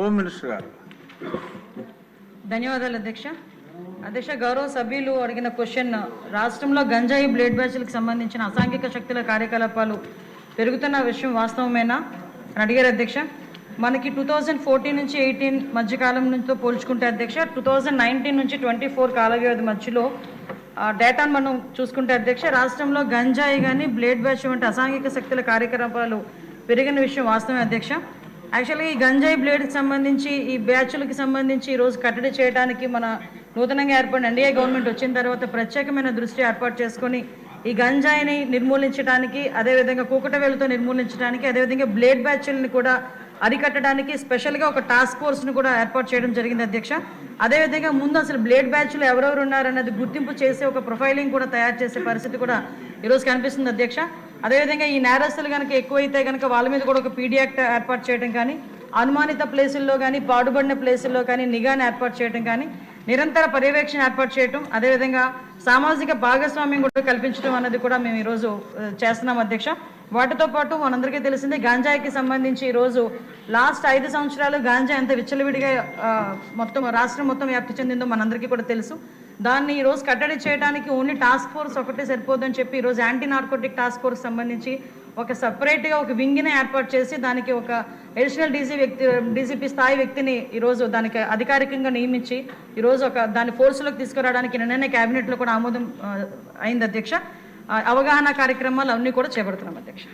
Home minister గారు. ధన్యవాదాలు అధ్యక్ష. అధ్యక్ష గౌరవ సభ్యులు అడిగిన క్వశ్చన్ రాష్ట్రంలో గంజాయి బ్లేడ్ బ్యాచ్లకు సంబంధించిన అసాంఘిక శక్తుల కార్యకలాపాలు పెరుగుతున్న విషయం వాస్తవమేనా అని అడిగారు అధ్యక్ష. మనకి టూ థౌజండ్ ఫోర్టీన్ నుంచి ఎయిటీన్ మధ్యకాలం నుంచితో పోల్చుకుంటే అధ్యక్ష టూ థౌజండ్ నైన్టీన్ నుంచి ట్వంటీ ఫోర్ కాల వ్యవధి మధ్యలో ఆ డేటాను మనం చూసుకుంటే అధ్యక్ష రాష్ట్రంలో గంజాయి కానీ బ్లేడ్ బ్యాచ్ వంటి అసాంఘిక శక్తుల కార్యకలాపాలు పెరిగిన విషయం వాస్తవమే అధ్యక్ష. యాక్చువల్గా ఈ గంజాయి బ్లేడ్కి సంబంధించి ఈ బ్యాచ్లకి సంబంధించి ఈరోజు కట్టడి చేయడానికి మన నూతనంగా ఏర్పడిన ఎన్డీఏ గవర్నమెంట్ వచ్చిన తర్వాత ప్రత్యేకమైన దృష్టి ఏర్పాటు చేసుకొని ఈ గంజాయిని నిర్మూలించడానికి అదేవిధంగా కూకటవేలుతో నిర్మూలించడానికి అదేవిధంగా బ్లేడ్ బ్యాచ్లని కూడా అరికట్టడానికి స్పెషల్గా ఒక టాస్క్ ఫోర్స్ను కూడా ఏర్పాటు చేయడం జరిగింది అధ్యక్ష. అదేవిధంగా ముందు అసలు బ్లేడ్ బ్యాచ్లు ఎవరెవరు ఉన్నారన్నది గుర్తింపు చేసే ఒక ప్రొఫైలింగ్ కూడా తయారు చేసే పరిస్థితి కూడా ఈరోజు కనిపిస్తుంది అధ్యక్ష. అదేవిధంగా ఈ నేరస్తులు కనుక ఎక్కువైతే కనుక వాళ్ళ మీద కూడా ఒక పీడీ యాక్ట్ ఏర్పాటు చేయడం కానీ అనుమానిత ప్లేసుల్లో కానీ పాడుబడిన ప్లేసుల్లో కానీ నిఘాను ఏర్పాటు చేయడం కానీ నిరంతర పర్యవేక్షణ ఏర్పాటు చేయటం అదేవిధంగా సామాజిక భాగస్వామ్యం కూడా కల్పించడం అన్నది కూడా మేము ఈరోజు చేస్తున్నాం అధ్యక్ష. వాటితో పాటు మనందరికీ తెలిసింది గాంజాయికి సంబంధించి ఈరోజు లాస్ట్ ఐదు సంవత్సరాలు గాంజా ఎంత విచ్చలవిడిగా మొత్తం రాష్ట్రం మొత్తం వ్యాప్తి చెందిందో మనందరికీ కూడా తెలుసు. దాన్ని ఈ రోజు కట్టడి చేయడానికి ఓన్లీ టాస్క్ ఫోర్స్ ఒకటే సరిపోదని చెప్పి ఈరోజు యాంటీ నార్కోటిక్ టాస్క్ ఫోర్స్ సంబంధించి ఒక సపరేట్గా ఒక వింగిని ఏర్పాటు చేసి దానికి ఒక అడిషనల్ డీసీ వ్యక్తి డీసీపీ స్థాయి వ్యక్తిని ఈరోజు దానికి అధికారికంగా నియమించి ఈరోజు ఒక దాన్ని ఫోర్స్లోకి తీసుకురావడానికి నిన్ననే క్యాబినెట్లో కూడా ఆమోదం అయింది అధ్యక్ష. అవగాహన కార్యక్రమాలు అన్నీ కూడా చేపడుతున్నాం అధ్యక్ష.